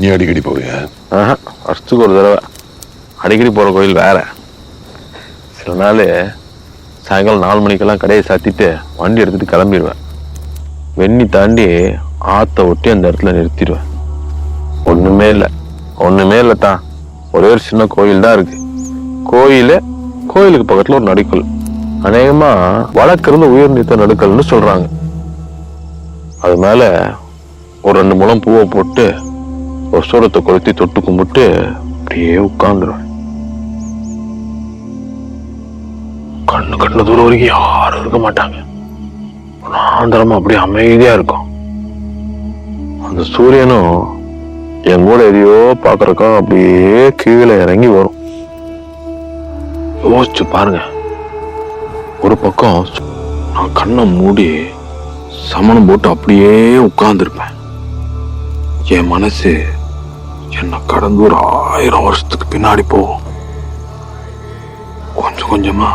நீ அடிக்கடி போவியா? ஆஹா வருஷத்துக்கு ஒரு தடவை. அடிக்கடி போகிற கோயில் வேற. சில நாள் சாயங்காலம் நாலு மணிக்கெல்லாம் கடையை சாத்திட்டு வண்டி எடுத்துட்டு கிளம்பிடுவேன். வெண்ணி தாண்டி ஆற்ற ஒட்டி அந்த இடத்துல நிறுத்திடுவேன். ஒன்றுமே இல்லை. ஒன்றுமே இல்லை தான் ஒரே ஒரு சின்ன கோயில் தான் இருக்கு. கோயில் கோயிலுக்கு பக்கத்தில் ஒரு நடுக்கல். அநேகமாக வழக்கிருந்து உயர் நீத்த நடுக்கல்னு சொல்கிறாங்க அது மேலே ஒரு ரெண்டு முழம் பூவை போட்டு ஒரு சூரத்தை கொளுத்தி தொட்டு கும்பிட்டு அப்படியே உட்காந்துருவேன் கண்ணு கண்ணு தூரம் வரைக்கும் யாரும் இருக்க மாட்டாங்க. ஆந்திரமா அப்படியே அமைதியா இருக்கும். அந்த சூரியனும் என் கூட எதையோ பாக்குறக்கா அப்படியே கீழே இறங்கி வரும் யோசிச்சு பாருங்க. ஒரு பக்கம் நான் கண்ணை மூடி சமணம் போட்டு அப்படியே உட்கார்ந்துருப்பேன். என் மனசு என்னை கடந்து ஒரு ஆயிரம் வருஷத்துக்கு பின்னாடி போகும் கொஞ்சம் கொஞ்சமா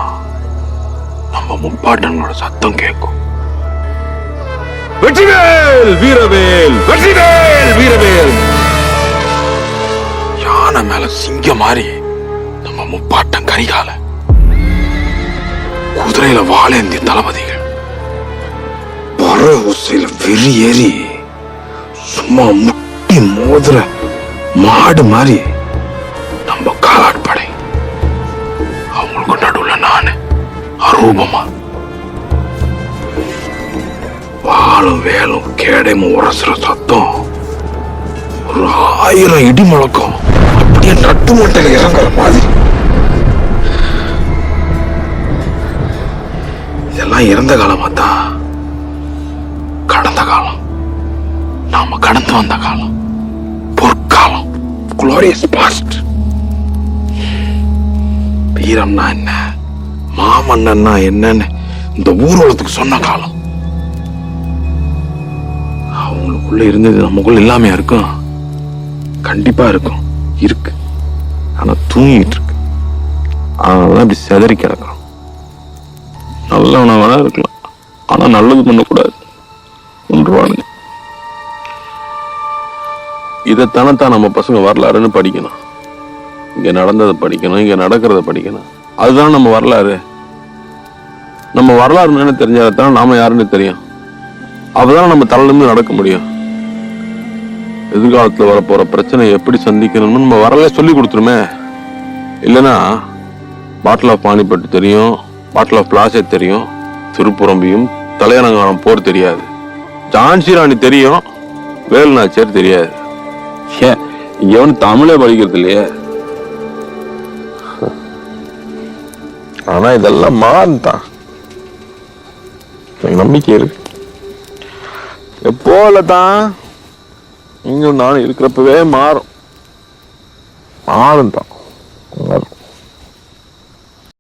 நம்ம முப்பாட்டனோட சத்தம் கேட்கும் வெற்றிவேல் வீரவேல் வெற்றிவேல் வீரவேல். யானை மேல சிங்கம் மாதிரி நம்ம முப்பாட்டன் கரிகால. குதிரையில வாழேந்தி தளபதிகள். பற ஓசையில வெறி ஏறி சும்மா முட்டி மோதுற மாடு மாதிரி. நம்ம காலாட் படை அவங்களுக்கு நடுவில் நான் அரூபமா. வாழும் வேலும் கேடையும் உரசுற சத்தம். ஒரு ஆயிரம் இடி முழக்கம். அப்படியே நட்டு மூட்டையில் இறங்குற மாதிரி. இதெல்லாம் இறந்த காலமா தான் கடந்த காலம். நாம கடந்து வந்த காலம். குளோரியஸ் பாஸ்ட் வீரம்னா என்ன? மாமன்னன்னா என்னன்னு இந்த ஊர்வலத்துக்கு சொன்ன காலம். அவங்களுக்குள்ள இருந்தது நமக்குள்ள இல்லாமையா இருக்கும்? கண்டிப்பா இருக்கும். இருக்கு. ஆனா தூங்கிட்டு இருக்கு. அதனாலதான் இப்படி செதறி கிடக்குறோம். நல்லவனா வேணா இருக்கலாம். ஆனா நல்லது பண்ணக்கூடாது. கொன்றுவானுங்க இதைத்தானத்தான் நம்ம பசங்க வரலாறுன்னு படிக்கணும். இங்க நடந்ததை படிக்கணும் இங்க நடக்கிறத படிக்கணும். அதுதான் நம்ம வரலாறு. நம்ம வரலாறு என்னன்னு தெரிஞ்சாதான் நாம யாருன்னு தெரியும். அப்பதான் நம்ம தலையிலிருந்து நடக்க முடியும். எதிர்காலத்துல வரப்போற பிரச்சனை எப்படி சந்திக்கணும்னு நம்ம வரல சொல்லி கொடுத்துருமே. இல்லைன்னா பாட்டில் ஆஃப் பானிபட்டு தெரியும் பாட்டில் ஆஃப் பிளாசே தெரியும் திருப்புறம்பியும் தலையரங்கானம் போர் தெரியாது. ஜான்சி ராணி தெரியும் வேலுநாச்சியார் தெரியாது. ஏன் இங்க தமிழே படிக்கிறது இல்லையே? ஆனா இதெல்லாம் மாறுதான் எனக்கு நம்பிக்கை இருக்கு. எப்போல தான் நீங்களும் நானும் இருக்கிறப்பவே மாறும். மாறும் தான். மாறும்